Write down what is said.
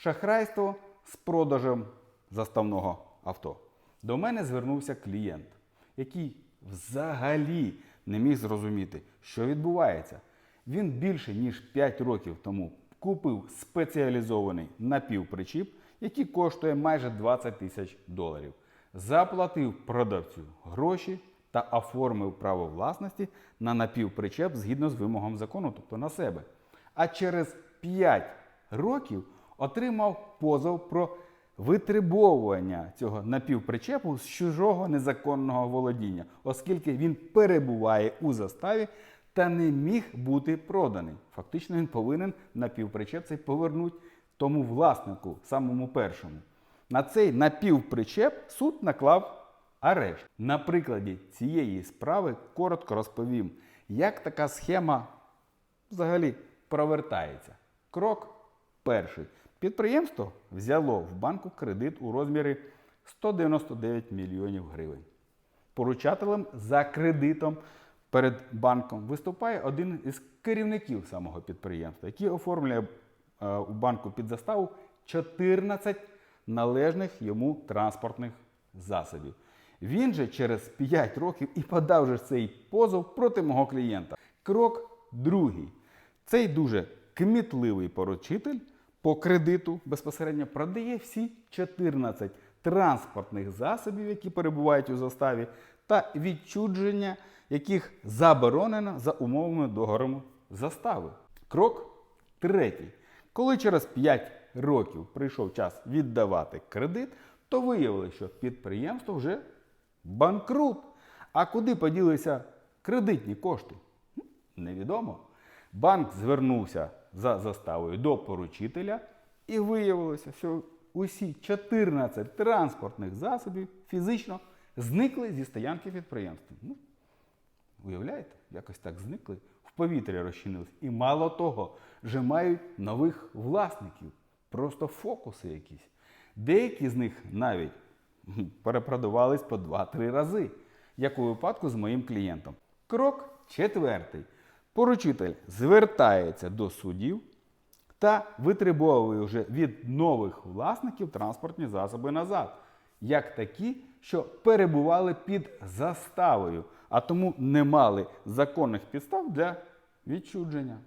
Шахрайство з продажем заставного авто. До мене звернувся клієнт, який взагалі не міг зрозуміти, що відбувається. Він більше ніж 5 років тому купив спеціалізований напівпричіп, який коштує майже 20 тисяч доларів. Заплатив продавцю гроші та оформив право власності на напівпричеп згідно з вимогам закону, тобто на себе. А через 5 років отримав позов про витребовування цього напівпричепу з чужого незаконного володіння, оскільки він перебуває у заставі та не міг бути проданий. Фактично він повинен напівпричеп цей повернути тому власнику, самому першому. На цей напівпричеп суд наклав арешт. На прикладі цієї справи коротко розповім, як така схема взагалі провертається. Крок перший. Підприємство взяло в банку кредит у розмірі 199 мільйонів гривень. Поручателем за кредитом перед банком виступає один із керівників самого підприємства, який оформлює е, у банку під заставу 14 належних йому транспортних засобів. Він же через 5 років і подав же цей позов проти мого клієнта. Крок другий. Цей дуже кмітливий поручитель по кредиту безпосередньо продає всі 14 транспортних засобів, які перебувають у заставі, та відчудження, яких заборонено за умовами договору застави. Крок третій. Коли через 5 років прийшов час віддавати кредит, то виявилося, що підприємство вже банкрут. А куди поділися кредитні кошти? Невідомо. Банк звернувся за заставою до поручителя і виявилося, що усі 14 транспортних засобів фізично зникли зі стоянки підприємства. Ну, Уявляєте, якось так зникли, в повітрі розчинились. І мало того, вже мають нових власників. Просто фокуси якісь. Деякі з них навіть хм, перепродавались по 2-3 рази, як у випадку з моїм клієнтом. Крок четвертий. Поручитель звертається до судів та витребовує вже від нових власників транспортні засоби назад, як такі, що перебували під заставою, а тому не мали законних підстав для відчудження.